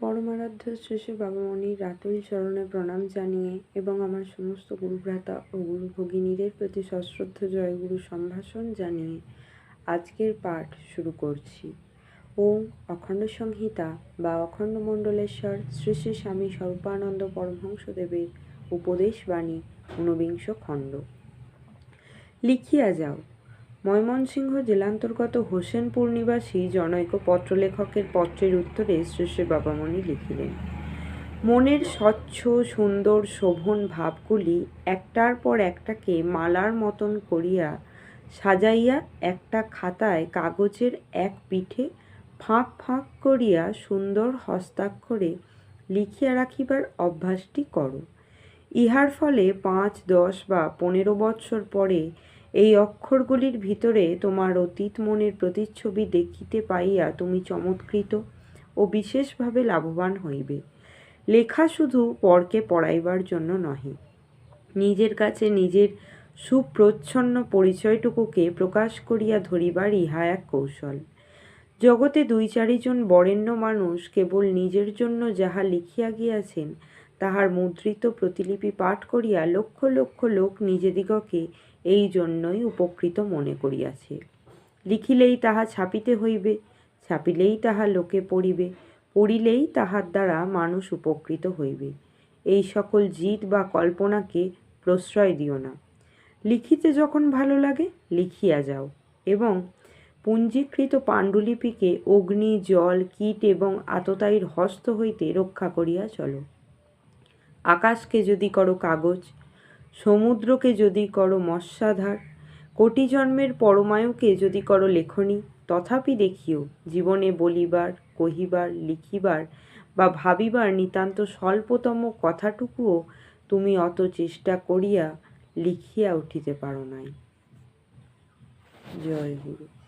পরমারাধ্য শ্রী শ্রী বাবামণির রাতুল চরণে প্রণাম জানিয়ে এবং আমার সমস্ত গুরুভ্রাতা ও গুরু ভগিনীদের প্রতি সশ্রদ্ধ জয়গুরু সম্ভাষণ জানিয়ে আজকের পাঠ শুরু করছি। ওম অখণ্ড সংহিতা বা অখণ্ড মণ্ডলেশ্বর শ্রী শ্রী স্বামী স্বরূপানন্দ পরমহংসদেবের উপদেশ বাণী ঊনবিংশ খণ্ড। লিখিয়া যাও ময়মনসিংহ জেলান্তর্গত হোসেনপুর নিবাসী জনৈক পত্রলেখকের পত্রের উত্তরে শ্রীশ্রী শ্রী বাবামণি লিখিলেন, মনের স্বচ্ছ, সুন্দর, শোভন ভাবগুলি একটার পর একটাকে মালার মতন করিয়া সাজাইয়া একটা খাতায় কাগজের এক পিঠে ফাঁক ফাঁক করিয়া সুন্দর হস্তাক্ষরে লিখিয়া রাখিবার অভ্যাসটি করো। ইহার ফলে পাঁচ, দশ বা পনেরো বৎসর পরে এই অক্ষরগুলির ভিতরে তোমার অতীত মনের প্রতিচ্ছবি দেখিতে পাইয়া তুমি চমৎকৃত ও বিশেষভাবে লাভবান হইবে। লেখা শুধু পরকে পড়াইবার জন্য নহে, নিজের কাছে নিজের সুপ্রচ্ছন্ন পরিচয়টুকুকে প্রকাশ করিয়া ধরিবার ইহা এক কৌশল। জগতে দুই চারিজন বরেণ্য মানুষ কেবল নিজের জন্য যাহা লিখিয়া গিয়াছেন, তাহার মুদ্রিত প্রতিলিপি পাঠ করিয়া লক্ষ লক্ষ লোক নিজেদিগকে এই জন্যই উপকৃত মনে করিয়াছে। লিখিলেই তাহা ছাপিতে হইবে, ছাপিলেই তাহা লোকে পড়িবে, পড়িলেই তাহার দ্বারা মানুষ উপকৃত হইবে। এই সকল জিত বা কল্পনাকে প্রশ্রয় দিও না। লিখিতে যখন ভালো লাগে, লিখিয়া যাও এবং পুঞ্জীকৃত পাণ্ডুলিপিকে অগ্নি, জল, কীট এবং আততায়ীর হস্ত হইতে রক্ষা করিয়া চলো। আকাশকে যদি করো কাগজ সমুদ্রকে যদি করো মৎস্যাধার, কোটি জন্মের পরমায়ুকে যদি করো লেখনী, তথাপি দেখিও জীবনে বলিবার, কহিবার, লিখিবার বা ভাবিবার নিতান্ত স্বল্পতম কথাটুকুও তুমি অত চেষ্টা করিয়া লিখিয়া উঠিতে পারো নাই। জয় গুরু।